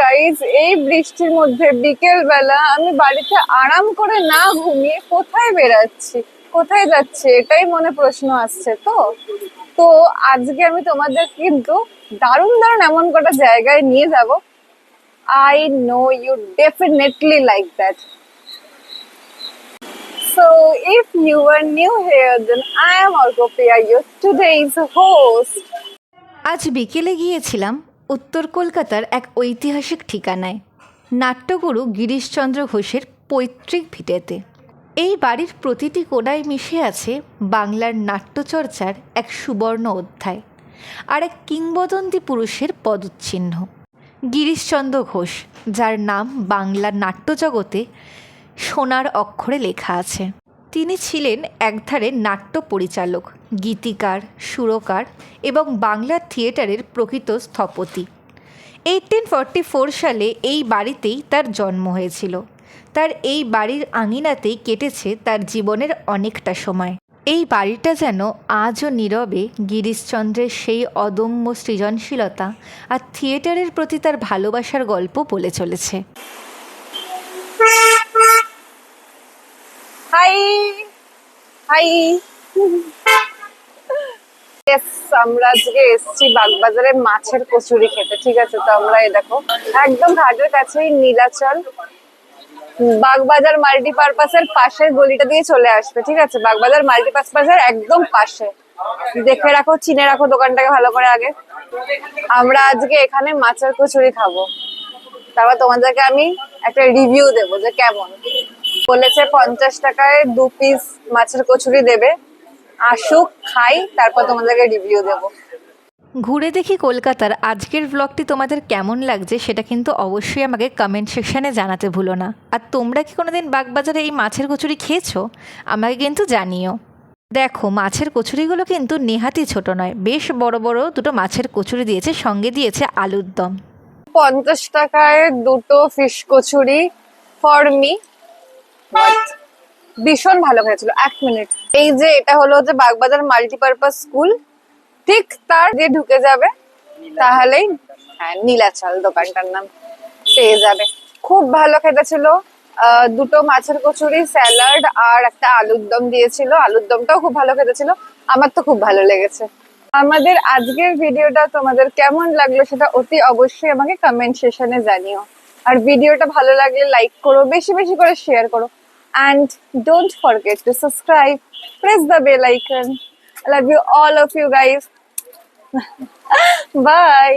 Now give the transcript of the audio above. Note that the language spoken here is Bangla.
গাইজ এই বৃষ্টির মধ্যে বিকেল বেলা আমি বাড়িতে আরাম করে না ঘুমিয়ে কোথায় বেরাচ্ছি কোথায় যাচ্ছি? এটাই মনে প্রশ্ন আসছে তো? তো আজকে আমি তোমাদের কিন্তু দারুণ দারুণ এমন কটা জায়গায় নিয়ে যাব। I know you definitely like that So, if you are new here, then I am Orgopriya, your today's host. আজ বিকেলে গিয়েছিলাম। উত্তর কলকাতার এক ঐতিহাসিক ঠিকানায়। নাট্যগুরু গিরিশচন্দ্র ঘোষের পৈতৃক ভিটেতে। এই বাড়ির প্রতিটি কোণায় মিশে আছে বাংলার নাট্যচর্চার এক সুবর্ণ অধ্যায় আর এক কিংবদন্তি পুরুষের পদচিহ্ন গিরিশচন্দ্র ঘোষ, যার নাম বাংলার নাট্যজগতে, সোনার অক্ষরে লেখা আছে। তিনি ছিলেন একধারে নাট্য পরিচালক গীতিকার, সুরকার এবং বাংলা থিয়েটারের প্রকৃত স্থপতি। এইটিন ফর্টি ফোর সালে এই বাড়িতেই তার জন্ম হয়েছিল। তার এই বাড়ির আঙিনাতেই কেটেছে তার জীবনের অনেকটা সময়। এই বাড়িটা যেন আজও নীরবে গিরিশচন্দ্রের সেই অদম্য সৃজনশীলতা আর থিয়েটারের প্রতি তার ভালোবাসার গল্প বলে চলেছে। হাই হাই আমরা আজকে এসেছি বাগবাজারে মাছের কচুরি খেতে, ঠিক আছে? তো আমরা এই দেখো, একদম ঘাটের কাছেই নীলাচল। বাগবাজার মাল্টিপারপাসের পাশের গলিটা দিয়ে চলে আসবে, ঠিক আছে? বাগবাজার মাল্টিপারপাসের একদম পাশে। দেখে রাখো, চিনে রাখো দোকানটাকে ভালো করে আগে। আমরা আজকে এখানে মাছের কচুরি খাব। তারপর তোমাদেরকে আমি একটা রিভিউ দেবো যে কেমন। বলেছে পঞ্চাশ টাকায় দু পিস মাছের কচুরি দেবে। আসুক খাই তারপর তোমাদেরকে রিভিউ দেবো। ঘুরে দেখি কলকাতার আজকের ব্লগটি তোমাদের কেমন লাগছে সেটা কিন্তু অবশ্যই আমাকে কমেন্ট সেকশানে জানাতে ভুলো না। আর তোমরা কি কোনোদিন বাগবাজারে এই মাছের কচুরি খেয়েছো? আমাকে কিন্তু জানিও। দেখো মাছের কচুরিগুলো কিন্তু নেহাতি ছোট নয় বেশ বড় বড় দুটো মাছের কচুরি দিয়েছে সঙ্গে দিয়েছে আলুর দম। পঞ্চাশ টাকায় দুটো ফিশ কচুরি ফর মি ভীষণ ভালো খেয়েছিল এক মিনিট। এই যে এটা হলো যে বাগবাজার মাল্টিপারপাস স্কুল ঠিক তার দিয়ে ঢুকে যাবে, তাহলেই হ্যাঁ নীলাচল দোকানটার নাম পেয়ে যাবে। খুব ভালো খেতে ছিল দুটো মাছের কচুরি, স্যালাড আর একটা আলুর দম দিয়েছিল। আলুর দমটাও খুব ভালো খেতে ছিল আমার তো খুব ভালো লেগেছে। আমাদের আজকের ভিডিওটা তোমাদের কেমন লাগল সেটা অতি অবশ্যই আমাকে কমেন্ট সেশনে জানিও। আর ভিডিওটা ভালো লাগলে লাইক করো বেশি বেশি করে শেয়ার করো don't forget to subscribe press the bell icon i love you all of you guys bye